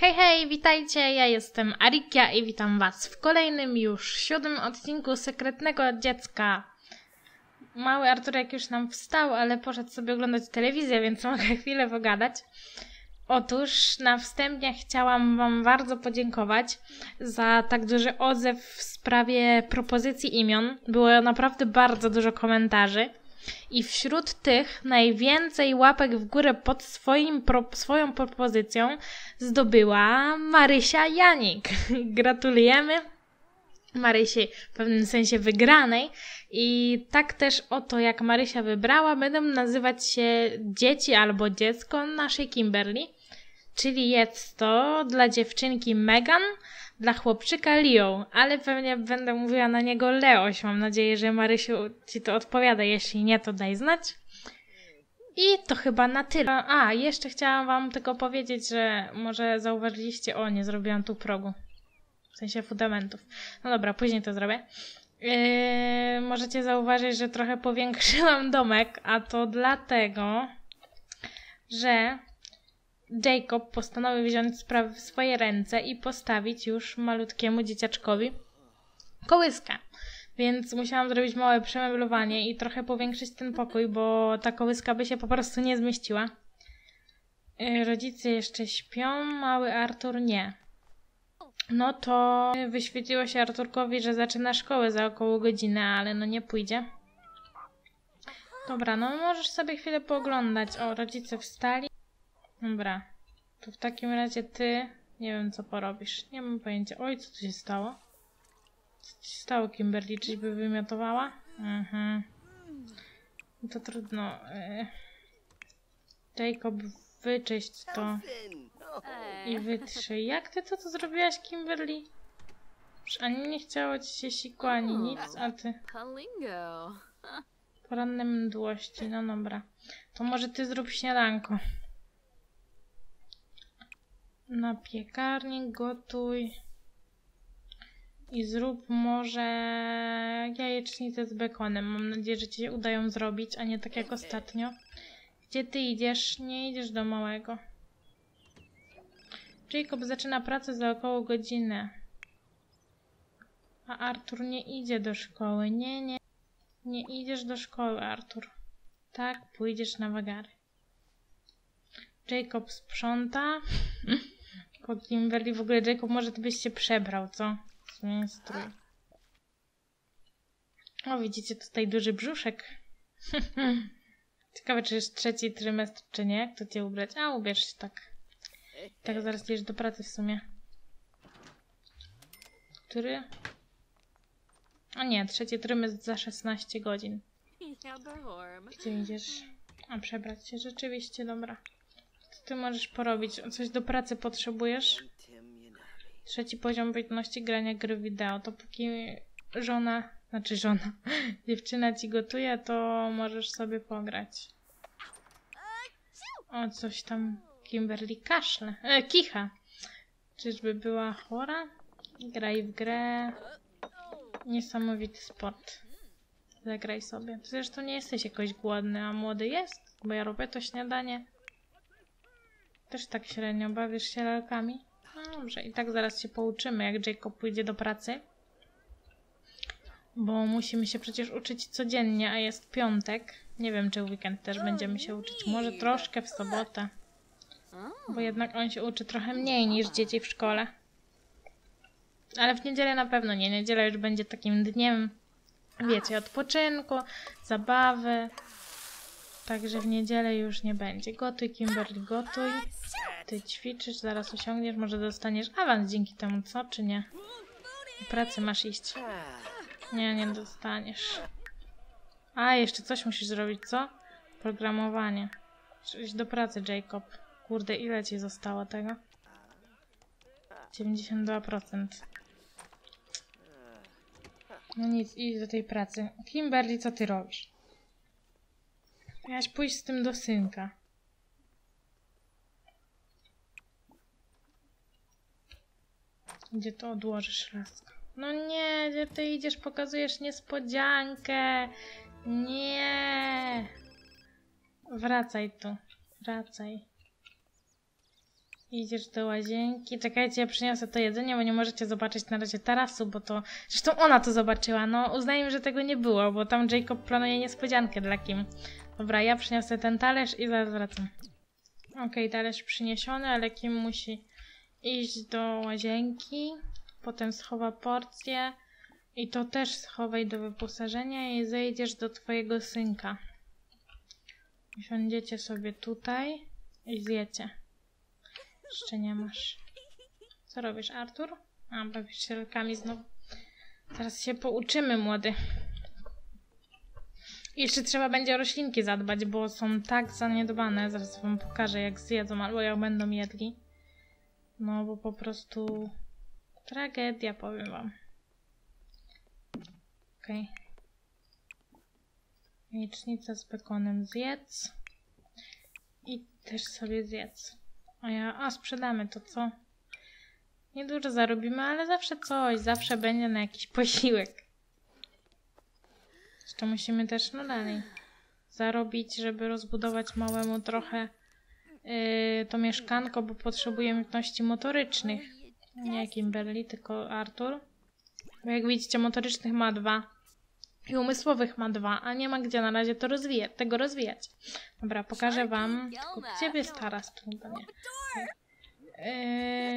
Hej, hej, witajcie, ja jestem Arikia i witam was w kolejnym już siódmym odcinku Sekretnego Dziecka. Mały Arturek już nam wstał, ale poszedł sobie oglądać telewizję, więc mogę chwilę pogadać. Otóż na wstępie chciałam wam bardzo podziękować za tak duży odzew w sprawie propozycji imion. Było naprawdę bardzo dużo komentarzy. I wśród tych najwięcej łapek w górę pod swoim pro, swoją propozycją zdobyła Marysia Janik. Gratulujemy Marysi w pewnym sensie wygranej. I tak też oto jak Marysia wybrała, będą nazywać się dzieci albo dziecko naszej Kimberly. Czyli jest to dla dziewczynki Megan, dla chłopczyka Leo, ale pewnie będę mówiła na niego Leoś. Mam nadzieję, że Marysiu ci to odpowiada. Jeśli nie, to daj znać. I to chyba na tyle. A, jeszcze chciałam wam tylko powiedzieć, że może zauważyliście, o, nie zrobiłam tu progu. W sensie fundamentów. No dobra, później to zrobię. Yy, możecie zauważyć, że trochę powiększyłam domek, a to dlatego, że Jacob postanowił wziąć sprawę w swoje ręce i postawić już malutkiemu dzieciaczkowi kołyskę. Więc musiałam zrobić małe przemeblowanie i trochę powiększyć ten pokój, bo ta kołyska by się po prostu nie zmieściła. Yy, rodzice jeszcze śpią, mały Artur nie. No to wyświetliło się Arturkowi, że zaczyna szkołę za około godzinę, ale no nie pójdzie. Dobra, no możesz sobie chwilę pooglądać. O, rodzice wstali. Dobra, to w takim razie ty, nie wiem co porobisz. Nie mam pojęcia. Oj, co tu się stało? Co ci się stało, Kimberly? Czyś by wymiotowała? Mhm. No to trudno. y. Jacob, wyczyść to i wytrzyj. Jak ty to, to zrobiłaś, Kimberly? Już ani nie chciało ci się sikło, ani nic, a ty... Poranne mdłości, no dobra. To może ty zrób śniadanko. Na piekarnik gotuj. I zrób może jajecznicę z bekonem. Mam nadzieję, że ci się udają zrobić, a nie tak jak ostatnio. Gdzie ty idziesz? Nie idziesz do małego. Jacob zaczyna pracę za około godzinę. A Artur nie idzie do szkoły. Nie, nie. Nie idziesz do szkoły, Artur. Tak, pójdziesz na wagary. Jacob sprząta. Po Kimberly w ogóle Jacob, może ty byś się przebrał, co? Zmień strój. O, widzicie tutaj duży brzuszek. Ciekawe, czy jest trzeci trymestr, czy nie. Jak to cię ubrać? A, ubierz się tak. Tak zaraz idziesz do pracy w sumie. Który? O nie, trzeci trymestr za 16 godzin. Gdzie idziesz? A przebrać się, rzeczywiście, dobra. Ty możesz porobić? Coś do pracy potrzebujesz? Trzeci poziom umiejętności grania gry wideo. To póki żona, znaczy żona, dziewczyna ci gotuje, to możesz sobie pograć. O, coś tam Kimberly kaszle, e, kicha. Czyżby była chora? Graj w grę. Niesamowity sport. Zagraj sobie. Zresztą nie jesteś jakoś głodny, a młody jest, bo ja robię to śniadanie. Też tak średnio bawisz się lalkami? No dobrze, i tak zaraz się pouczymy, jak Jacob pójdzie do pracy. Bo musimy się przecież uczyć codziennie, a jest piątek. Nie wiem, czy w weekend też będziemy się uczyć. Może troszkę w sobotę. Bo jednak on się uczy trochę mniej niż dzieci w szkole. Ale w niedzielę na pewno nie. Niedziela już będzie takim dniem, wiecie, odpoczynku, zabawy. Także w niedzielę już nie będzie. Gotuj, Kimberly, gotuj. Ty ćwiczysz, zaraz osiągniesz, może dostaniesz awans dzięki temu, co? Czy nie? Do pracy masz iść. Nie, nie dostaniesz. A, jeszcze coś musisz zrobić, co? Programowanie. Iść do pracy, Jacob. Kurde, ile ci zostało tego? 92%. No nic, idź do tej pracy. Kimberly, co ty robisz? Miałaś pójść z tym do synka. Gdzie to odłożysz, laska? No nie, gdzie ty idziesz, pokazujesz niespodziankę. Nie. Wracaj tu. Wracaj. Idziesz do łazienki. Czekajcie, ja przyniosę to jedzenie, bo nie możecie zobaczyć na razie tarasu, bo to... Zresztą ona to zobaczyła. No, uznajmy, że tego nie było, bo tam Jacob planuje niespodziankę dla Kim. Dobra, ja przyniosę ten talerz i zaraz wracam. Okej, talerz przyniesiony, ale Kim musi iść do łazienki. Potem schowa porcję. I to też schowaj do wyposażenia i zejdziesz do twojego synka. Usiądziecie sobie tutaj i zjecie. Jeszcze nie masz. Co robisz, Artur? A, bawisz się lalkami znowu. Teraz się pouczymy, młody. Jeszcze trzeba będzie o roślinki zadbać, bo są tak zaniedbane. Zaraz wam pokażę, jak zjedzą albo jak będą jedli. No, bo po prostu tragedia, powiem wam. Okej. Jajecznicę z bekonem zjedz. I też sobie zjedz. A ja, a sprzedamy to co? Niedużo zarobimy, ale zawsze coś, zawsze będzie na jakiś posiłek. Jeszcze musimy też, no dalej, zarobić, żeby rozbudować małemu trochę yy, to mieszkanko, bo potrzebuje umiejętności motorycznych. Nie Kimberly, tylko Artur. Bo jak widzicie, motorycznych ma dwa. I umysłowych ma dwa, a nie ma gdzie na razie to rozwijać, tego rozwijać. Dobra, pokażę wam. Tylko gdzie jest nie.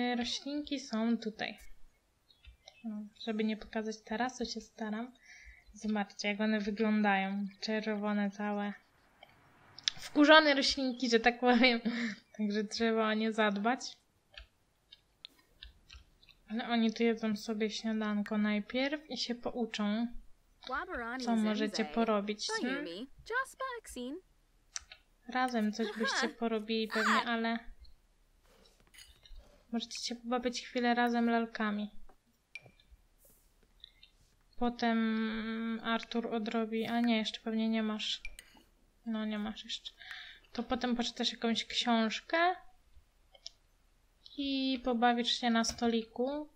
Yy, roślinki są tutaj. No, żeby nie pokazać tarasu, się staram. Zobaczcie, jak one wyglądają. Czerwone całe. Wkurzone roślinki, że tak powiem. Także trzeba o nie zadbać. Ale oni tu jedzą sobie śniadanko najpierw i się pouczą, co możecie porobić. Hmm? Razem coś byście porobili pewnie, ale możecie się pobawić chwilę razem lalkami. Potem Artur odrobi, a nie, jeszcze pewnie nie masz. No nie masz jeszcze. To potem poczytasz jakąś książkę i pobawisz się na stoliku.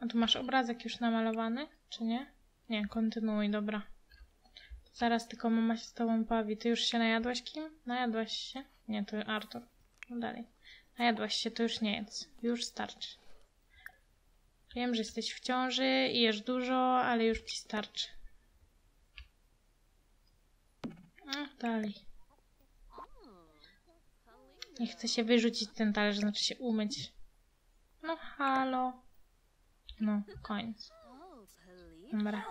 A tu masz obrazek już namalowany, czy nie? Nie, kontynuuj, dobra. Zaraz tylko mama się z tobą bawi. Ty już się najadłaś kim? Najadłaś się? Nie, to Artur. No dalej. Najadłaś się, to już nie jedz. Już starczy. Wiem, że jesteś w ciąży i jesz dużo, ale już ci starczy. No, dalej. Nie chcę się wyrzucić ten talerz, znaczy się umyć. No halo. No, koniec. Dobra.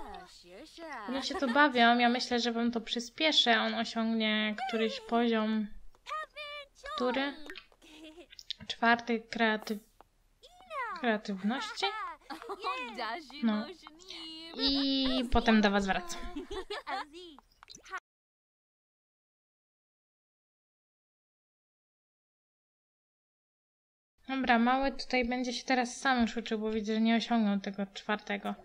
Oni się tu bawią, ja myślę, że wam to przyspieszę. On osiągnie któryś poziom. Który? Czwarty kreatyw... kreatywności? No. I potem do was wracam. Dobra, mały tutaj będzie się teraz sam już uczył, bo widzę, że nie osiągnął tego czwartego.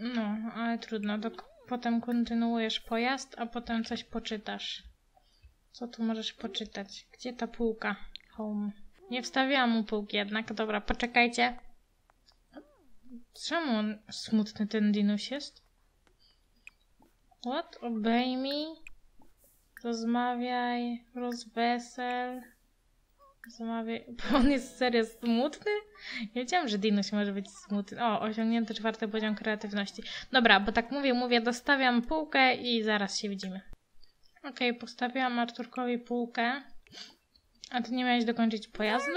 No, ale trudno. To potem kontynuujesz pojazd, a potem coś poczytasz. Co tu możesz poczytać? Gdzie ta półka? Home. Nie wstawiłam mu półki jednak. Dobra, poczekajcie. Czemu on smutny ten Dinuś jest? What? Obejmij. Rozmawiaj. Rozwesel. Zamawiaj. Bo on jest serio smutny? Nie wiedziałam, że Dinuś może być smutny. O, osiągnięty czwarty poziom kreatywności. Dobra, bo tak mówię, mówię, dostawiam półkę i zaraz się widzimy. Okej, okay, postawiłam Arturkowi półkę. A ty nie miałeś dokończyć pojazdu?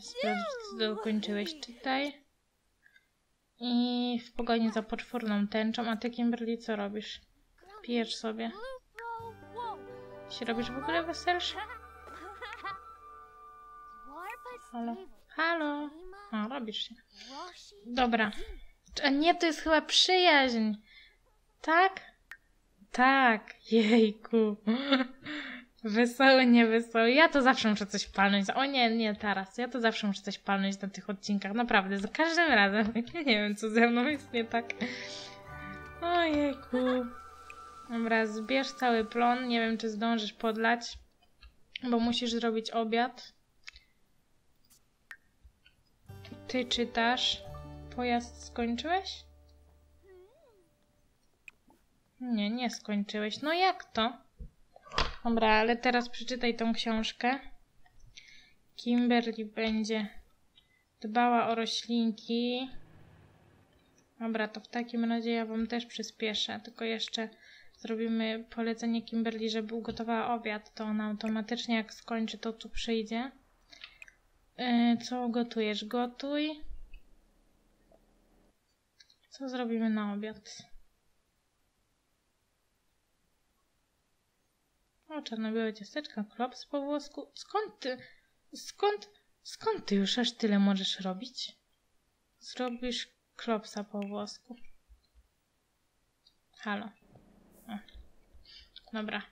Sprawdź, czy dokończyłeś. Czytaj. I w pogoni za poczwórną tęczą. A ty, Kimberly, co robisz? Pijesz sobie. Się robisz w ogóle weselszy? Halo? Halo? O, robisz się. Dobra. A nie, to jest chyba przyjaźń. Tak? Tak. Jejku. Wesoły, nie wesoły. Ja to zawsze muszę coś palnąć. O nie, nie teraz. Ja to zawsze muszę coś palnąć na tych odcinkach. Naprawdę, za każdym razem. Ja nie wiem, co ze mną jest nie tak. Ojejku. Dobra, zbierz cały plon. Nie wiem, czy zdążysz podlać. Bo musisz zrobić obiad. Ty czytasz. Pojazd skończyłeś? Nie, nie skończyłeś. No jak to? Dobra, ale teraz przeczytaj tą książkę. Kimberly będzie dbała o roślinki. Dobra, to w takim razie ja wam też przyspieszę, tylko jeszcze zrobimy polecenie Kimberly, żeby ugotowała obiad, to ona automatycznie jak skończy, to tu przyjdzie. Yy, co gotujesz? Gotuj. Co zrobimy na obiad? O, czarno-białe ciasteczka, klops po włosku. Skąd ty, skąd, skąd ty już aż tyle możesz robić? Zrobisz klopsa po włosku. Halo. O. Dobra.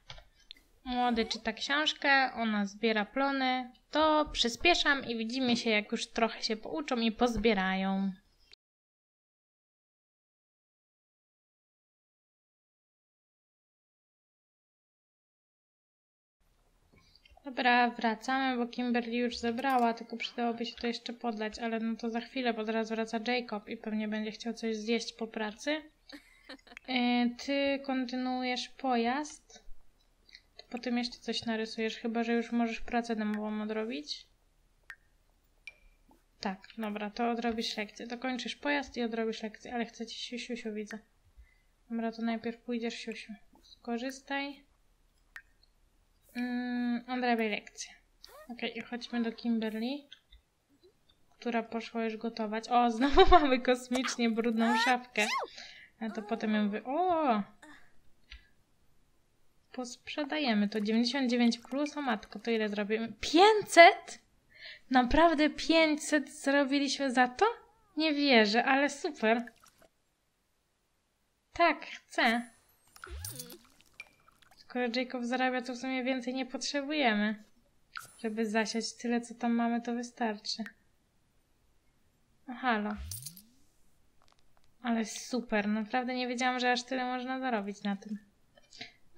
Młody czyta książkę, ona zbiera plony. To przyspieszam i widzimy się, jak już trochę się pouczą i pozbierają. Dobra, wracamy, bo Kimberly już zebrała, tylko przydałoby się to jeszcze podlać, ale no to za chwilę, bo zaraz wraca Jacob i pewnie będzie chciał coś zjeść po pracy. Yy, ty kontynuujesz pojazd, to potem jeszcze coś narysujesz, chyba że już możesz pracę domową odrobić. Tak, dobra, to odrobisz lekcję. Dokończysz pojazd i odrobisz lekcję, ale chcę ci siusiu, widzę. Dobra, to najpierw pójdziesz siusiu. Skorzystaj. Mm, odrabiaj lekcję. Okej, okay, chodźmy do Kimberly, która poszła już gotować. O, znowu mamy kosmicznie brudną szafkę. A to potem ją wy... O! Posprzedajemy to. 99 plus, o matko, to ile zrobimy? 500? Naprawdę 500 zrobiliśmy za to? Nie wierzę, ale super. Tak, chcę. Skoro Jacob zarabia, to w sumie więcej nie potrzebujemy. Żeby zasiać tyle, co tam mamy, to wystarczy. O, halo. Ale super, naprawdę nie wiedziałam, że aż tyle można zarobić na tym.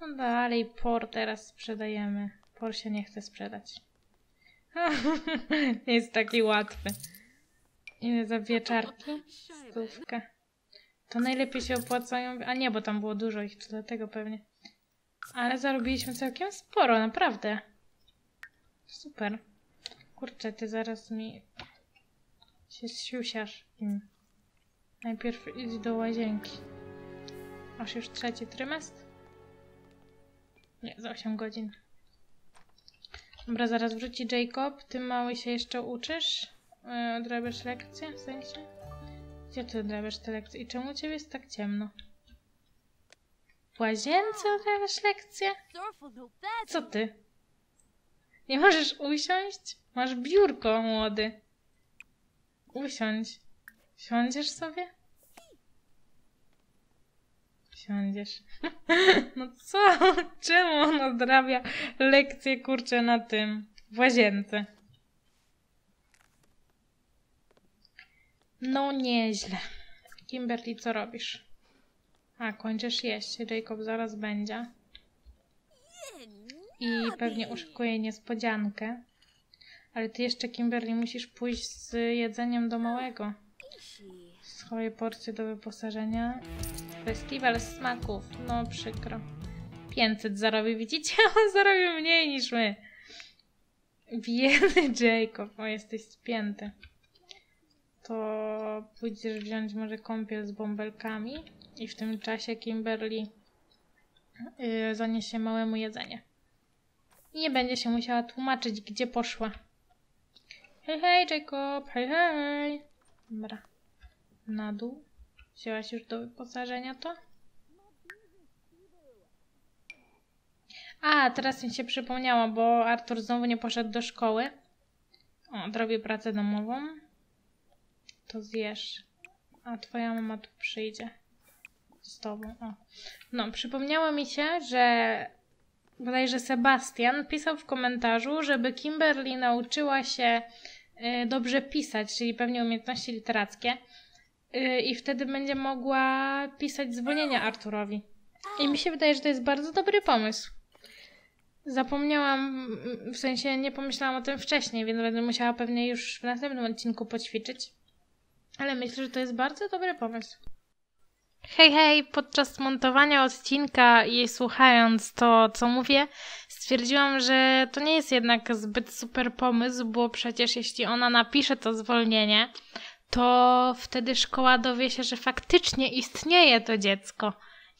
No dalej, por teraz sprzedajemy. Por się nie chce sprzedać. nie jest taki łatwy. Ile za wieczarki? Stówkę. To najlepiej się opłacają... A nie, bo tam było dużo ich, czy dlatego pewnie. Ale zarobiliśmy całkiem sporo, naprawdę. Super. Kurczę, ty zaraz mi się siusiasz. Hmm. Najpierw idź do łazienki. Masz już trzeci trymestr? Nie, za 8 godzin. Dobra, zaraz wróci Jacob. Ty mały się jeszcze uczysz? Yy, odrabiasz lekcje w sensie? Gdzie ty odrabiasz te lekcje? I czemu u ciebie jest tak ciemno? W łazience odrabiasz lekcje? Co ty? Nie możesz usiąść? Masz biurko, młody. Usiądź. Siądziesz sobie? Siądziesz. No co? Czemu on odrabia lekcje, kurczę, na tym? W łazience. No nieźle. Kimberly, co robisz? A, kończysz jeść. Jacob zaraz będzie. I pewnie uszykuje niespodziankę. Ale ty jeszcze, Kimberly, musisz pójść z jedzeniem do małego. Swoje porcje do wyposażenia. Festiwal smaków. No przykro. 500 zarobi, widzicie? On zarobił mniej niż my. Biedny Jacob. O, jesteś spięty. To pójdziesz wziąć może kąpiel z bąbelkami i w tym czasie Kimberly yy, zaniesie małemu jedzenie. I nie będzie się musiała tłumaczyć, gdzie poszła. Hej, hej, Jacob, hej, hej. Dobra. Na dół. Wzięłaś już do wyposażenia to? A, teraz mi się przypomniała, bo Artur znowu nie poszedł do szkoły. O, zrobię pracę domową. To zjesz. A twoja mama tu przyjdzie. Z tobą. O. No, przypomniało mi się, że bodajże Sebastian pisał w komentarzu, żeby Kimberly nauczyła się y, dobrze pisać, czyli pewnie umiejętności literackie. Y, I wtedy będzie mogła pisać zwolnienia Arturowi. I mi się wydaje, że to jest bardzo dobry pomysł. Zapomniałam, w sensie nie pomyślałam o tym wcześniej, więc będę musiała pewnie już w następnym odcinku poćwiczyć. Ale myślę, że to jest bardzo dobry pomysł. Hej, hej, podczas montowania odcinka i słuchając to, co mówię, stwierdziłam, że to nie jest jednak zbyt super pomysł, bo przecież jeśli ona napisze to zwolnienie, to wtedy szkoła dowie się, że faktycznie istnieje to dziecko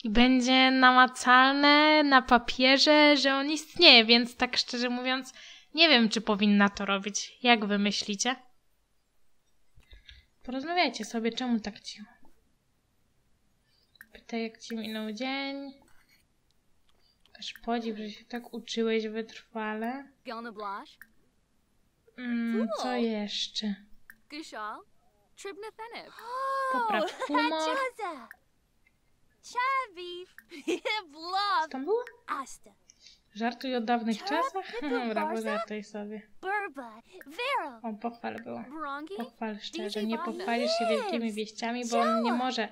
i będzie namacalne na papierze, że on istnieje, więc tak szczerze mówiąc, nie wiem, czy powinna to robić. Jak wy myślicie? Porozmawiajcie sobie, czemu tak cicho? Pytaj, jak ci minął dzień. Też podziw, że się tak uczyłeś wytrwale. Mm, co jeszcze? Popraw humor. Co tam było? Asta. Żartuj o dawnych czasach? Dobra, Barza? żartuj sobie. O, pochwal było. Pochwal szczerze, nie pochwalisz się wielkimi wieściami, bo on nie może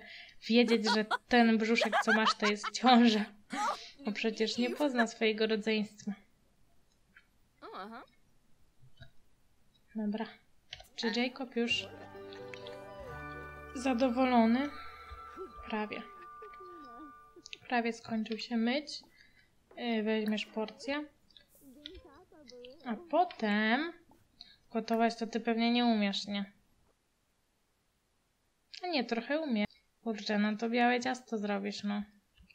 wiedzieć, że ten brzuszek, co masz, to jest ciąża. Bo przecież nie pozna swojego rodzeństwa. Dobra. Czy Jacob już zadowolony? Prawie. Prawie skończył się myć. Yy, Weźmiesz porcję. A potem gotować to ty pewnie nie umiesz, nie? A nie, trochę umiesz. Kurczę, no to białe ciasto zrobisz, no.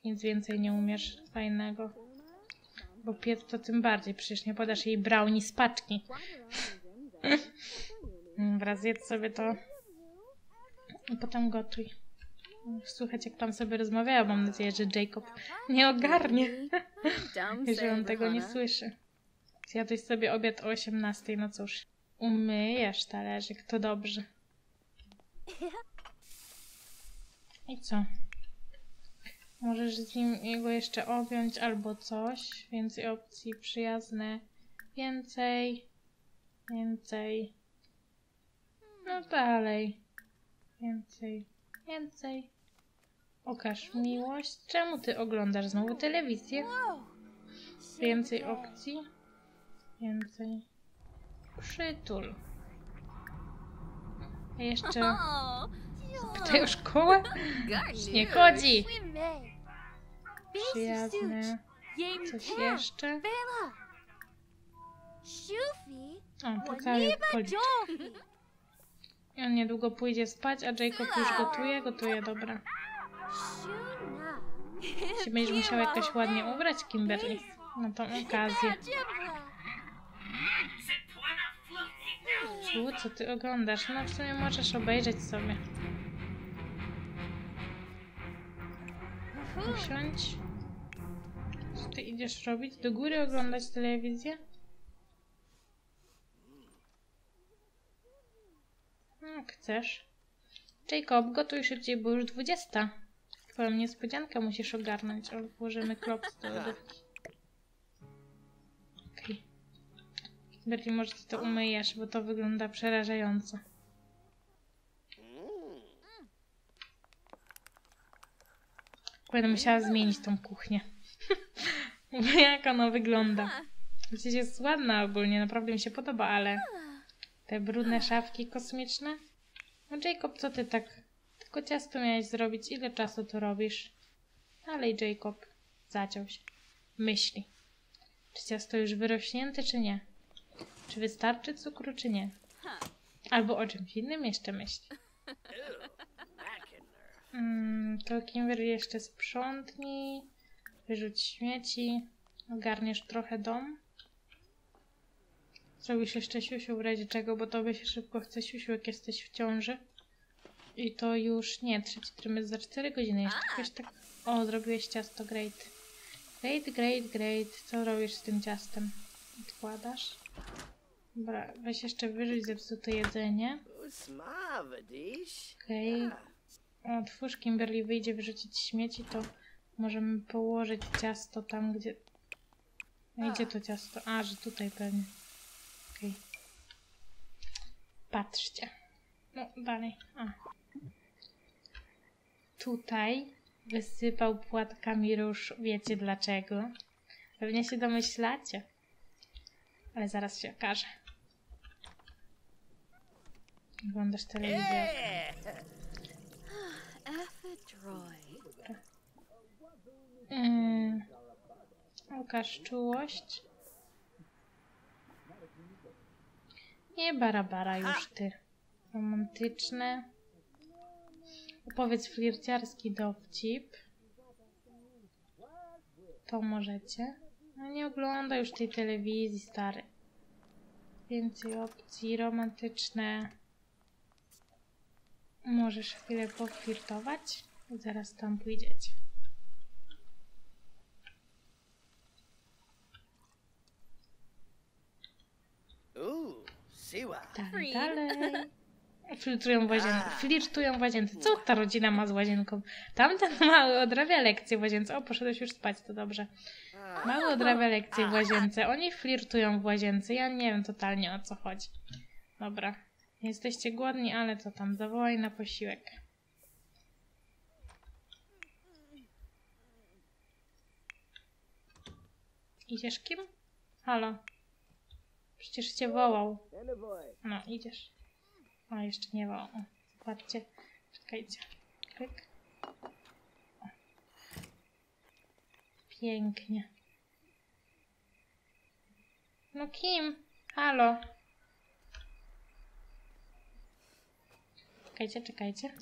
Nic więcej nie umiesz fajnego. Bo piec to tym bardziej, przecież nie podasz jej brownie z paczki. Dobra, zjedz sobie to i potem gotuj. Słuchać, jak tam sobie rozmawiają. Mam nadzieję, że Jacob nie ogarnie, jeżeli on tego nie słyszy. Zjadłeś sobie obiad o 18, no cóż. Umyjesz talerzyk, to dobrze. I co? Możesz z nim jego jeszcze objąć albo coś. Więcej opcji przyjazne. Więcej. Więcej. No dalej. Więcej. Więcej. Okaż miłość. Czemu ty oglądasz znowu telewizję? Więcej opcji. Więcej. Przytul. Jeszcze Pytaj o szkołę? Nie chodzi. Przyjazne. Coś jeszcze? O, to cały policz. Dolphy. I on niedługo pójdzie spać, a Jacob już gotuje. Gotuje, dobra. Się będziesz musiał jakoś ładnie ubrać, Kimberly. Na tą okazję. U, co ty oglądasz? No w sumie możesz obejrzeć sobie. Usiądź. Co ty idziesz robić? Do góry oglądać telewizję? Jak chcesz. Jacob, gotuj szybciej, bo już 20. Twoją niespodziankę musisz ogarnąć. O, włożymy klops do lodówki. Okej. Bertie, może ty to umyjesz, bo to wygląda przerażająco. Będę musiała zmienić tą kuchnię. Jak ona wygląda. Przecież jest ładna ogólnie, naprawdę mi się podoba, ale te brudne szafki kosmiczne. No Jacob, co ty tak? Tylko ciasto miałeś zrobić. Ile czasu to robisz? Dalej, Jacob. Zaciął się. Myśli. Czy ciasto już wyrośnięte, czy nie? Czy wystarczy cukru, czy nie? Albo o czymś innym jeszcze myśli. Mm, to Kimberly jeszcze sprzątnij, wyrzuć śmieci, ogarniesz trochę dom. Zrobisz jeszcze siusiu w razie czego, bo tobie się szybko chce siusiu, jak jesteś w ciąży. I to już, nie, trzeci trymys za 4 godziny jeszcze. Jakoś tak, o, zrobiłeś ciasto, great. Great, great, great. Co robisz z tym ciastem? Odkładasz. Dobra, weź jeszcze wyrzuć zepsute jedzenie. Okej. Otwórz, Kimberly wyjdzie wyrzucić śmieci, to możemy położyć ciasto tam, gdzie... No i gdzie to ciasto? A, że tutaj pewnie. Okej. Patrzcie. No, dalej. A. Tutaj wysypał płatkami róż. Wiecie dlaczego? Pewnie się domyślacie. Ale zaraz się okaże. Oglądasz telewizję. Ephedroid. Yy, Ukaż czułość. Nie barabara już ty. Romantyczne. Opowiedz flirciarski dowcip. To możecie. No nie ogląda już tej telewizji, stary. Więcej opcji romantyczne. Możesz chwilę poflirtować i zaraz tam pójdziecie. Ooh, siwa. Dalej, Free. dalej. Filtrują w łazience. Flirtują w łazience. Co ta rodzina ma z łazienką? Tamten mały odrabia lekcje w łazience. O, poszedłeś już spać, to dobrze. Mały odrabia lekcje w łazience. Oni flirtują w łazience. Ja nie wiem totalnie o co chodzi. Dobra. Jesteście głodni, ale co tam? Zawołaj na posiłek. Idziesz kim? Halo. Przecież cię wołał. No, idziesz. A, jeszcze nie wołał. O, Zobaczcie. Czekajcie. O. Pięknie. No kim? Halo. Czekajcie, czekajcie.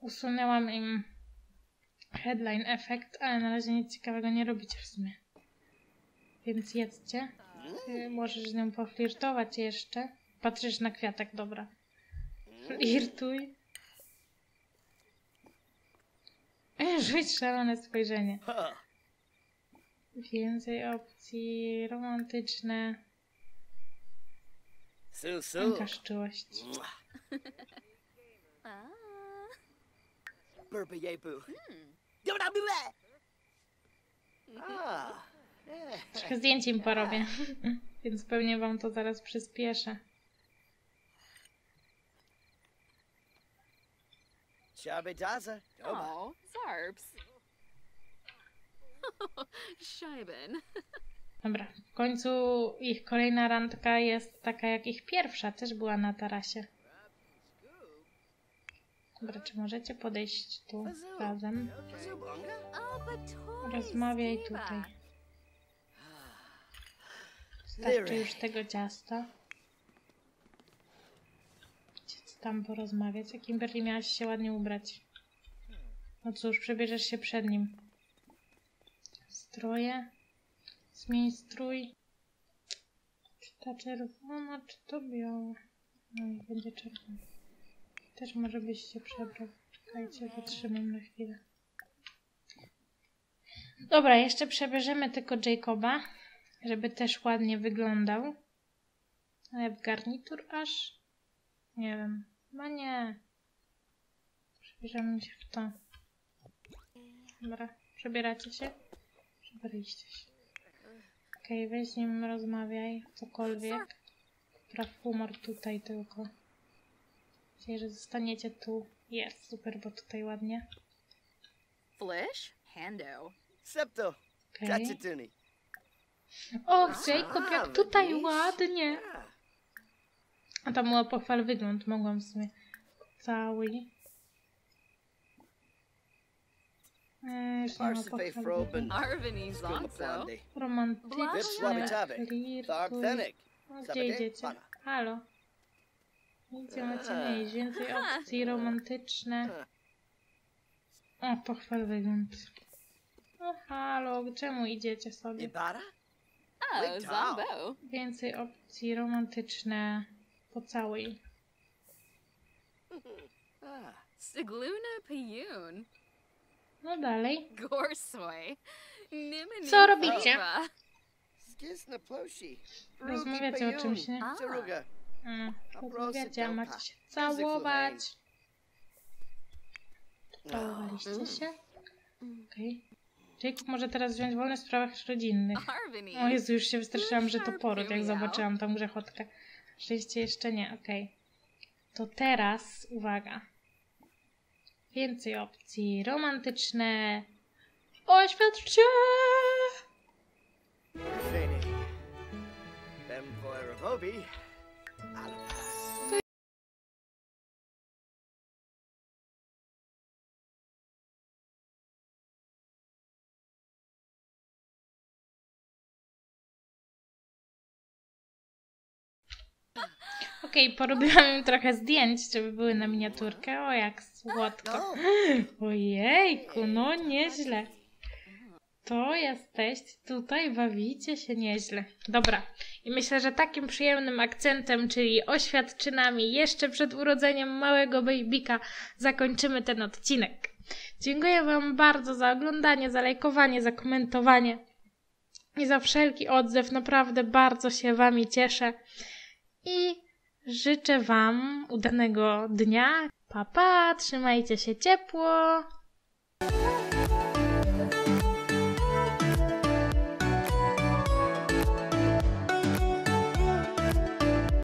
Usunęłam im headline efekt, ale na razie nic ciekawego nie robicie w sumie. Więc jedzcie. Możesz z nią poflirtować jeszcze. Patrzysz na kwiatek, dobra. Flirtuj. Rzuć szalone spojrzenie. Więcej opcji romantyczne. Su su. Ukaż czułość. Mwah. Ah. Burpa yebu. Hmm. Ah. yeah. Trochę zdjęć im porobię. Więc pewnie wam to zaraz przyspieszę. Chabe daza. Oh, Zarps. Scheiben. Dobra, w końcu ich kolejna randka jest taka jak ich pierwsza, też była na tarasie. Dobra, czy możecie podejść tu razem? Rozmawiaj tutaj. Starczy już tego ciasta. Idźcie tam porozmawiać. Jak Kimberly miałaś się ładnie ubrać. No cóż, przebierzesz się przed nim. Stroje. Zmień strój. Czy ta czerwona, czy to biała? No i będzie czerwona. Też może byś się przebrał. Czekajcie, zatrzymam na chwilę. Dobra, jeszcze przebierzemy tylko Jacoba, żeby też ładnie wyglądał. Ale w garnitur aż? Nie wiem. Chyba nie. Przebierzemy się w to. Dobra, przebieracie się? Przebraliście się. Okej, weź z nim rozmawiaj, cokolwiek. Praw humor tutaj tylko. Myślę, że zostaniecie tu. Jest, super, bo tutaj ładnie. Flish? Hando. Septo. Okej. Gratituni. O, Jacob, jak tutaj ładnie. A tam była pochwal wygląd, mogłam w sumie cały. Pochwal Froben. Zonzo. Romantyczne. Tharpthenic. Gdzie idziecie? Halo. Gdzie macie iść? Więcej opcji romantyczne. O, pochwal wygląd. No halo, czemu idziecie sobie? Oh, Wait, Zombo. Więcej opcji romantyczne. Pocałuj. Ah. Sigluna Piyun. No dalej. Co robicie? Rozmawiacie o czymś, nie? Mm, Rozmawiacie, a dopa. macie się całować. No. Całowaliście się? Okej. Jacob może teraz wziąć wolne w sprawach rodzinnych. O Jezu, już się wystraszyłam, że to poród, jak zobaczyłam tą grzechotkę. Szczęście jeszcze nie, okej. To teraz, uwaga. Więcej opcji romantyczne. Oświadczcie! Okej, porobiłam im trochę zdjęć, żeby były na miniaturkę. O, jak słodko. Oh, Ojejku, no nieźle. To jesteście tutaj, bawicie się nieźle. Dobra, i myślę, że takim przyjemnym akcentem, czyli oświadczynami jeszcze przed urodzeniem małego babybika zakończymy ten odcinek. Dziękuję Wam bardzo za oglądanie, za lajkowanie, za komentowanie i za wszelki odzew. Naprawdę bardzo się Wami cieszę i życzę Wam udanego dnia. Pa, pa, trzymajcie się ciepło.